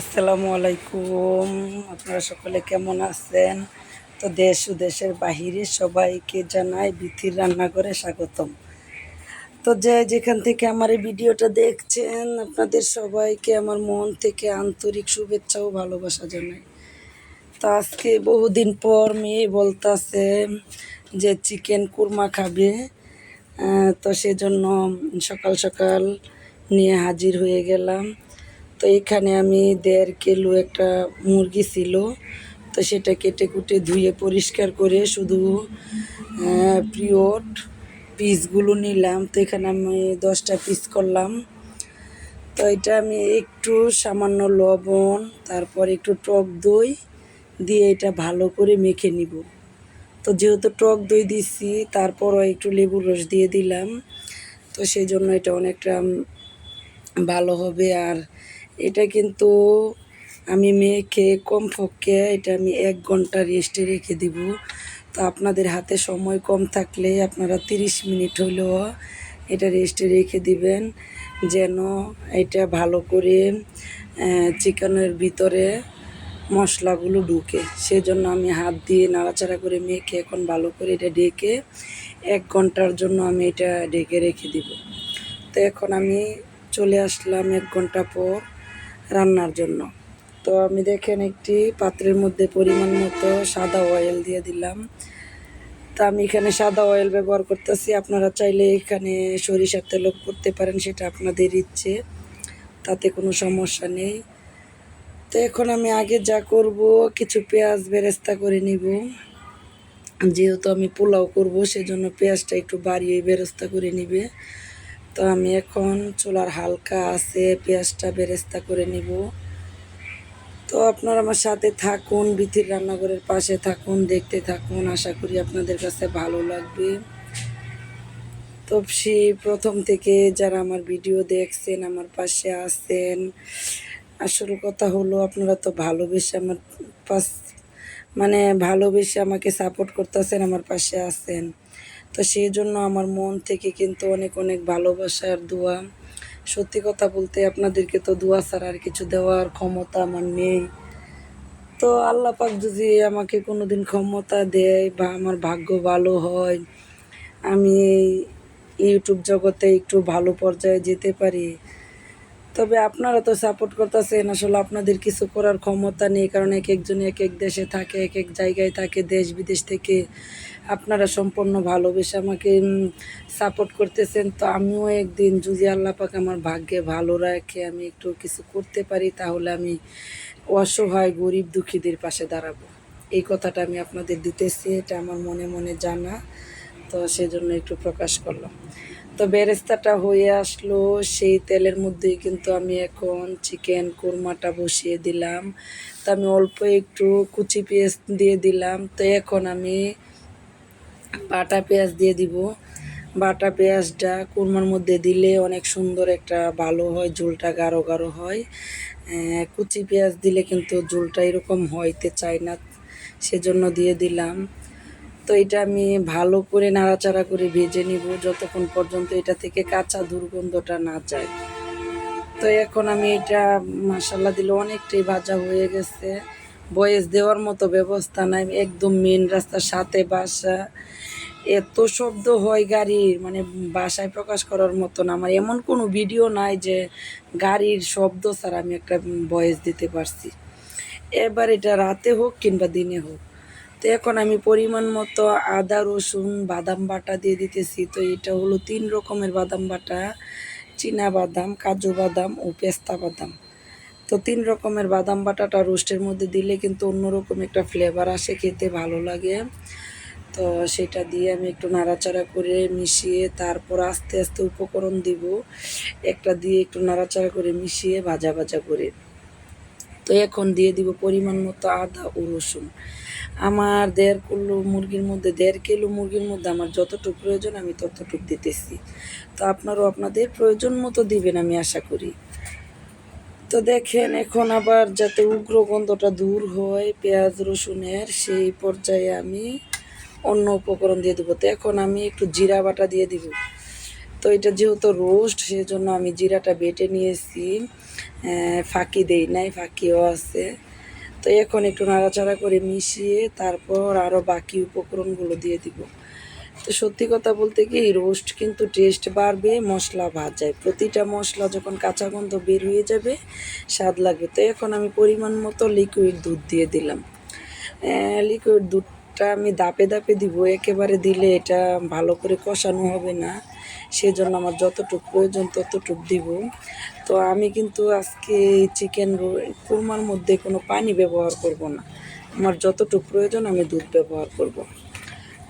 আসসালামু আলাইকুম। আপনারা সকলে কেমন আছেন? তো দেশ ও দেশের বাহিরে সবাইকে জানাই বিথির রান্নাঘরে স্বাগতম। তো যে যেখান থেকে আমার এই ভিডিওটা দেখছেন, আপনাদের সবাইকে আমার মন থেকে আন্তরিক শুভেচ্ছা ও ভালোবাসা জানাই। তো আজকে বহুদিন পর মেয়ে বলতাছে যে চিকেন কুরমা খাবে। তো সেজন্য সকাল সকাল নিয়ে হাজির হয়ে গেলাম। তো এখানে আমি দেড় কিলো একটা মুরগি ছিল, তো সেটা কেটে কুটে ধুয়ে পরিষ্কার করে শুধু প্রিয়ট পিসগুলো নিলাম। তো এখানে আমি দশটা পিস করলাম। তো এটা আমি একটু সামান্য লবণ, তারপর একটু টক দই দিয়ে এটা ভালো করে মেখে নিব। তো যেহেতু টক দই দিচ্ছি তারপরও একটু লেবুর রস দিয়ে দিলাম। তো সেই জন্য এটা অনেকটা ভালো হবে। আর এটা কিন্তু আমি মেখে কমপক্ষে এটা আমি এক ঘণ্টা রেস্টে রেখে দিব। তো আপনাদের হাতে সময় কম থাকলে আপনারা তিরিশ মিনিট হলেও এটা রেস্টে রেখে দিবেন, যেন এটা ভালো করে চিকেনের ভিতরে মশলাগুলো ঢুকে। সেজন্য আমি হাত দিয়ে নাড়াচাড়া করে মেখে এখন ভালো করে এটা ডেকে এক ঘণ্টার জন্য আমি এটা ডেকে রেখে দিব। তো এখন আমি চলে আসলাম এক ঘণ্টা পর। রান্নার জন্য। তো আমি দেখেন একটি পাত্রের মধ্যে পরিমাণ মতো সাদা অয়েল দিয়ে দিলাম। তা আমি এখানে সাদা অয়েল ব্যবহার করতেছি। আপনারা চাইলে এখানে সরিষার তেলও করতে পারেন, সেটা আপনাদের ইচ্ছে। তাতে কোনো সমস্যা নেই। তো এখন আমি আগে যা করব, কিছু পেঁয়াজ বেরেস্তা করে নিব। যেহেতু আমি পোলাও করব, সেজন্য পেঁয়াজটা একটু বাড়িয়ে বেরেস্তা করে নিবে। তো আমি এখন চুলার হালকা আছে, পেঁয়াজটা বেরেস্তা করে নিব। তো আপনারা আমার সাথে থাকুন, বিথির রান্নাঘরের পাশে থাকুন, দেখতে থাকুন, আশা করি আপনাদের কাছে ভালো লাগবে। তো সেই প্রথম থেকে যারা আমার ভিডিও দেখছেন, আমার পাশে আছেন, আসল কথা হলো আপনারা তো ভালোবেসে আমার পাশ মানে ভালোবেসে আমাকে সাপোর্ট করতেছেন, আমার পাশে আছেন। তো সেই জন্য আমার মন থেকে কিন্তু অনেক অনেক ভালোবাসা আর দোয়া। সত্যি কথা বলতে আপনাদেরকে তো দোয়া ছাড়া আর কিছু দেওয়ার ক্ষমতা আমার নেই। তো আল্লাহ পাক যদি আমাকে কোনো দিন ক্ষমতা দেয় বা আমার ভাগ্য ভালো হয়, আমি এই ইউটিউব জগতে একটু ভালো পর্যায়ে যেতে পারি। তবে আপনারা তো সাপোর্ট করতেছেন, আসলে আপনাদের কিছু করার ক্ষমতা নেই, কারণ এক একজন এক এক দেশে থাকে, এক এক জায়গায় থাকে, দেশ বিদেশ থেকে আপনারা সম্পূর্ণ ভালোবেসে আমাকে সাপোর্ট করতেছেন। তো আমিও একদিন যদি আল্লাহ পাক আমার ভাগ্যে ভালো রাখে, আমি একটু কিছু করতে পারি, তাহলে আমি অসহায়, গরিব, দুঃখীদের পাশে দাঁড়াবো। এই কথাটা আমি আপনাদের দিতেছি, এটা আমার মনে মনে জানা। তো সেজন্য একটু প্রকাশ করলাম। তো বেরেস্তাটা হয়ে আসলো। সেই তেলের মধ্যেই কিন্তু আমি এখন চিকেন কোরমাটা বসিয়ে দিলাম। তো আমি অল্প একটু কুচি পেঁয়াজ দিয়ে দিলাম। তো এখন আমি বাটা পেঁয়াজ দিয়ে দিব। বাটা পেঁয়াজটা কুরমার মধ্যে দিলে অনেক সুন্দর একটা ভালো হয়, ঝোলটা গাঢ় গাঢ় হয়। কুচি পেঁয়াজ দিলে কিন্তু ঝোলটা এরকম হইতে চায় না। সেজন্য দিয়ে দিলাম। তো এটা আমি ভালো করে নাড়াচাড়া করে ভেজে নিব যতক্ষণ পর্যন্ত এটা থেকে কাঁচা দুর্গন্ধটা না যায়। তো এখন আমি এটা মশালা দিলে অনেকটাই ভাজা হয়ে গেছে। বয়েস দেওয়ার মতো ব্যবস্থা নাই, একদম মেন রাস্তার সাথে বাসা। এত শব্দ হয় গাড়ির মানে বাসায় প্রকাশ করার মতো না। আমার এমন কোনো ভিডিও নাই যে গাড়ির শব্দ ছাড়া আমি একটা ভয়েস দিতে পারছি। এবার এটা রাতে হোক কিংবা দিনে হোক। তো এখন আমি পরিমাণ মতো আদা, রসুন, বাদাম বাটা দিয়ে দিতেছি। তো এটা হলো তিন রকমের বাদাম বাটা, চীনা বাদাম, কাজু বাদাম ও পেস্তা বাদাম। তো তিন রকমের বাদাম বাটাটা রোস্টের মধ্যে দিলে কিন্তু অন্যরকম একটা ফ্লেভার আসে, খেতে ভালো লাগে। তো সেটা দিয়ে আমি একটু নাড়াচাড়া করে মিশিয়ে তারপর আস্তে আস্তে উপকরণ দিব। একটা দিয়ে একটু নাড়াচাড়া করে মিশিয়ে ভাজা ভাজা করে। তো এখন দিয়ে দিব পরিমাণ মতো আদা ও রসুন। আমার দেড় কিলো মুরগির মধ্যে, দেড় কিলো মুরগির মধ্যে আমার যতটুকু প্রয়োজন আমি ততটুকু দিতেছি। তো আপনারাও আপনাদের প্রয়োজন মতো দিবেন আমি আশা করি। তো দেখেন এখন আবার যাতে উগ্র গন্ধটা দূর হয়, পেঁয়াজ, রসুনের সেই পর্যায়ে আমি অন্য উপকরণ দিয়ে দেবো। তো এখন আমি একটু জিরা বাটা দিয়ে দিব। তো এটা যেহেতু রোস্ট সেই জন্য আমি জিরাটা বেটে নিয়েছি। ফাঁকি দেই নাই, ফাঁকিও আছে। তো এখন একটু নাড়াচাড়া করে মিশিয়ে তারপর আরও বাকি উপকরণগুলো দিয়ে দিব। তো সত্যি কথা বলতে কি রোস্ট কিন্তু টেস্ট বাড়বে, মশলা ভাজায় প্রতিটা মশলা যখন কাঁচা গন্ধ বের হয়ে যাবে, স্বাদ লাগবে। তো এখন আমি পরিমাণ মতো লিকুইড দুধ দিয়ে দিলাম। লিকুইড দুধটা আমি দাপে দাপে দিব, একেবারে দিলে এটা ভালো করে কষানো হবে না। সেজন্য আমার যতটুকু প্রয়োজন ততটুকু দিব। তো আমি কিন্তু আজকে চিকেন কুরমার মধ্যে কোনো পানি ব্যবহার করব না। আমার যতটুকু প্রয়োজন আমি দুধ ব্যবহার করব।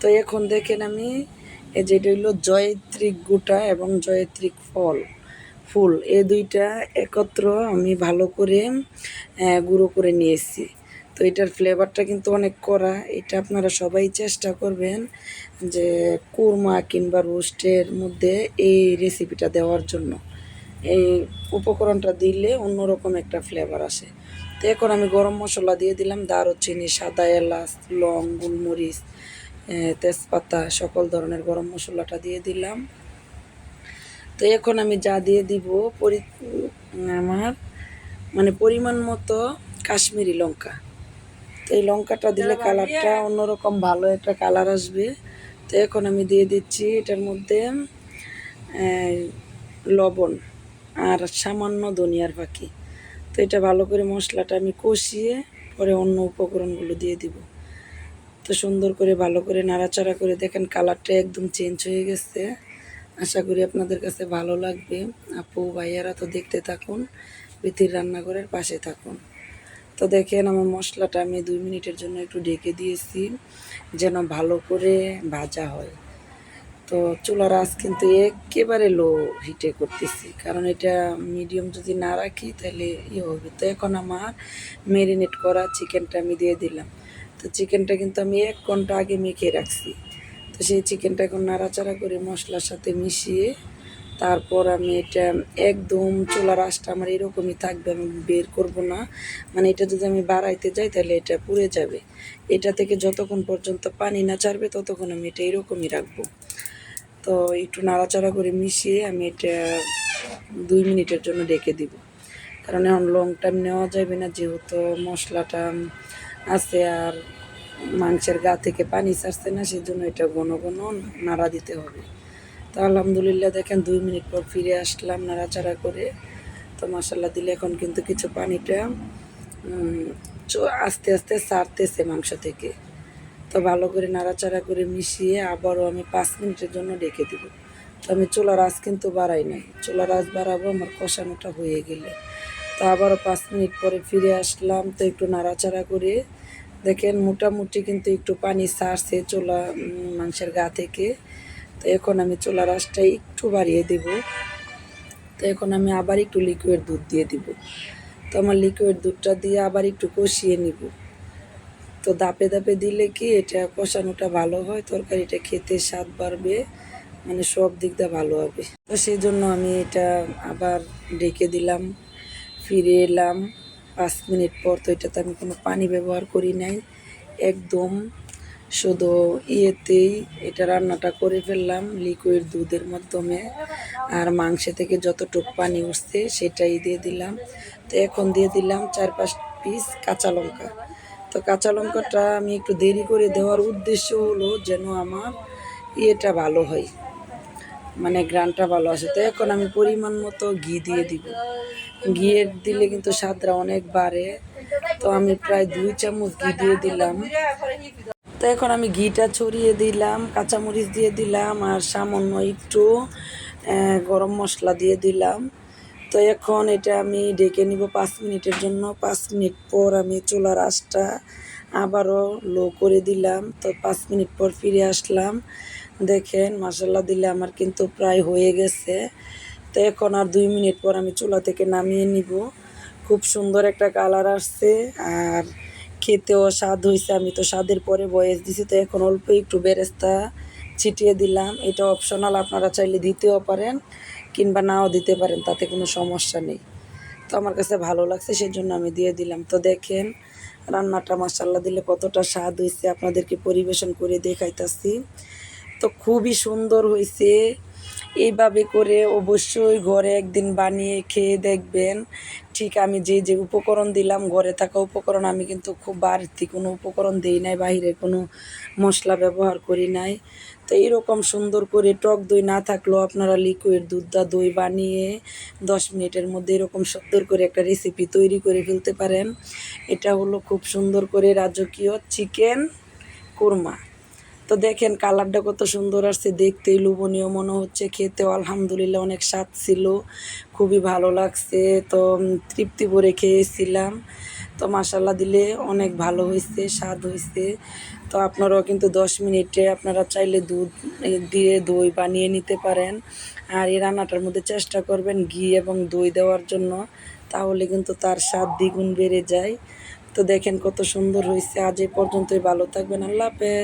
তো এখন দেখেন আমি, এই যেটা হইল জয়ত্রিক গোটা এবং জয়ত্রিক ফল, ফুল। এই দুইটা একত্র আমি ভালো করে গুঁড়ো করে নিয়েছি। তো এটার ফ্লেভারটা কিন্তু অনেক কড়া। এটা আপনারা সবাই চেষ্টা করবেন যে কুরমা কিংবা রোস্টের মধ্যে এই রেসিপিটা দেওয়ার জন্য। এই উপকরণটা দিলে অন্যরকম একটা ফ্লেভার আসে। তো এখন আমি গরম মশলা দিয়ে দিলাম দারুচিনি, সাদা এলাচ, লং, গোলমরিচ তেজপাতা, সকল ধরনের গরম মশলাটা দিয়ে দিলাম। তো এখন আমি যা দিয়ে দিব পরি আমার মানে পরিমাণ মতো কাশ্মীরি লঙ্কা। তো এই লঙ্কাটা দিলে কালারটা অন্যরকম ভালো একটা কালার আসবে। তো এখন আমি দিয়ে দিচ্ছি এটার মধ্যে লবণ আর সামান্য ধনিয়ার পাখি। তো এটা ভালো করে মশলাটা আমি কষিয়ে পরে অন্য উপকরণগুলো দিয়ে দিব। তো সুন্দর করে ভালো করে নাড়াচাড়া করে দেখেন কালারটা একদম চেঞ্জ হয়ে গেছে। আশা করি আপনাদের কাছে ভালো লাগবে। আপু ভাইয়ারা তো দেখতে থাকুন পৃথির রান্নাঘরের পাশে থাকুন। তো দেখেন আমার মশলাটা আমি দুই মিনিটের জন্য একটু ডেকে দিয়েছি, যেন ভালো করে ভাজা হয়। তো চুলার আঁচ কিন্তু একেবারে লো হিটে করতেছি, কারণ এটা মিডিয়াম যদি না রাখি তাহলে ইয়ে হবে। তো এখন আমার ম্যারিনেট করা চিকেনটা আমি দিয়ে দিলাম। তো চিকেনটা কিন্তু আমি এক ঘণ্টা আগে মেখে রাখছি। তো সেই চিকেনটা এখন নাড়াচাড়া করে মশলার সাথে মিশিয়ে তারপর আমি এটা একদম চুলার আঁচটা আমার এরকমই থাকবে, আমি বের করব না। মানে এটা যদি আমি বাড়াইতে যাই তাহলে এটা পুড়ে যাবে। এটা থেকে যতক্ষণ পর্যন্ত পানি না ছাড়বে ততক্ষণ আমি এটা এরকমই রাখব। তো একটু নাড়াচাড়া করে মিশিয়ে আমি এটা দুই মিনিটের জন্য ডেকে দিব। কারণ এখন লং টাইম নেওয়া যাবে না, যেহেতু মশলাটা আছে আর মাংসের গা থেকে পানি ছাড়ছে না সেই জন্য এটা ঘন ঘন নাড়া দিতে হবে। তো আলহামদুলিল্লাহ দেখেন দুই মিনিট পর ফিরে আসলাম নাড়াচাড়া করে। তো মশলা দিলে এখন কিন্তু কিছু পানিটা আস্তে আস্তে সারতেছে মাংস থেকে। তো ভালো করে নাড়াচাড়া করে মিশিয়ে আবারও আমি পাঁচ মিনিটের জন্য ডেকে দিব। তো আমি চুলার আঁচ কিন্তু বাড়াই নাই। চুলার আঁচ বাড়াবো, আমার কষানোটা হয়ে গেলে। তো আবারও পাঁচ মিনিট পরে ফিরে আসলাম, তো একটু নাড়াচাড়া করে দেখেন মোটামুটি কিন্তু একটু পানি সারছে চোলা মাংসের গা থেকে। তো এখন আমি চুলার আঁচটা একটু বাড়িয়ে দিব। তো এখন আমি আবার একটু লিকুইড দুধ দিয়ে দিব। তো আমার লিকুইড দুধটা দিয়ে আবার একটু কষিয়ে নিব। তো দাপে দাপে দিলে কি এটা কষানোটা ভালো হয়, তরকারিটা খেতে স্বাদ বাড়বে মানে সব দিক দিয়ে ভালো হবে। তো সেই জন্য আমি এটা আবার ডেকে দিলাম, ফিরে এলাম। পাঁচ মিনিট পর তো এটাতে আমি কোনো পানি ব্যবহার করি নাই, একদম শুধু ইয়েতেই এটা রান্নাটা করে ফেললাম লিকুইড দুধের মাধ্যমে। আর মাংস থেকে যতটুকু পানি উঠছে সেটাই দিয়ে দিলাম। তো এখন দিয়ে দিলাম চার পাঁচ পিস কাঁচা লঙ্কা। তো কাঁচা লঙ্কাটা আমি একটু দেরি করে দেওয়ার উদ্দেশ্য হলো যেন আমার ইয়েটা ভালো হয় মানে গ্রানটা ভালো আসে। তো এখন আমি পরিমাণ মতো ঘি দিয়ে দিব। ঘিয়ের দিলে কিন্তু স্বাদটা অনেক বাড়ে। তো আমি প্রায় দুই চামচ ঘি দিয়ে দিলাম। তো এখন আমি ঘিটা ছড়িয়ে দিলাম, কাঁচামরিচ দিয়ে দিলাম আর সামান্য একটু গরম মশলা দিয়ে দিলাম। তো এখন এটা আমি ডেকে নিব পাঁচ মিনিটের জন্য। পাঁচ মিনিট পর আমি চুলার আঁচটা আবারও লো করে দিলাম। তো পাঁচ মিনিট পর ফিরে আসলাম। দেখেন মশলা দিলে আমার কিন্তু প্রায় হয়ে গেছে। তো এখন আর দুই মিনিট পর আমি চুলা থেকে নামিয়ে নিব। খুব সুন্দর একটা কালার আসছে আর খেতেও স্বাদ হয়েছে আমি তো স্বাদের পরে বয়স দিছি, তো এখন অল্প একটু বেরেস্তা ছিটিয়ে দিলাম। এটা অপশনাল আপনারা চাইলে দিতেও পারেন কিংবা নাও দিতে পারেন, তাতে কোনো সমস্যা নেই। তো আমার কাছে ভালো লাগছে সেই জন্য আমি দিয়ে দিলাম। তো দেখেন, রান্নাটা মাসাল্লা দিলে কতটা স্বাদ হয়েছে আপনাদেরকে পরিবেশন করে দেখাইতাছি। তো খুবই সুন্দর হয়েছে এইভাবে করে অবশ্যই ঘরে একদিন বানিয়ে খেয়ে দেখবেন। ঠিক আমি যে যে উপকরণ দিলাম, ঘরে থাকা উপকরণ, আমি কিন্তু খুব বাড়তি কোনো উপকরণ দিই নাই বাইরে কোনো মশলা ব্যবহার করি নাই। তো এইরকম সুন্দর করে টক দই না থাকলেও আপনারা লিকুইড দুধটা দই বানিয়ে দশ মিনিটের মধ্যে এরকম সুন্দর করে একটা রেসিপি তৈরি করে ফেলতে পারেন। এটা হলো খুব সুন্দর করে রাজকীয় চিকেন কোরমা। তো দেখেন কালারটা কত সুন্দর আসছে, দেখতেই লোভনীয় মনে হচ্ছে, খেতেও আলহামদুলিল্লাহ অনেক স্বাদ ছিল, খুবই ভালো লাগছে, তো তৃপ্তি ভরে খেয়েছিলাম, তো মাসাল্লাহ দিলে অনেক ভালো হয়েছে, স্বাদ হয়েছে, তো আপনারাও কিন্তু দশ মিনিটে আপনারা চাইলে দুধ দিয়ে দই বানিয়ে নিতে পারেন, আর এই রান্নাটার মধ্যে চেষ্টা করবেন ঘি এবং দই দেওয়ার জন্য, তাহলে কিন্তু তার স্বাদ দ্বিগুণ বেড়ে যায়, তো দেখেন কত সুন্দর হয়েছে, আজ এই পর্যন্তই, ভালো থাকবেন, আল্লাহ হাফেজ।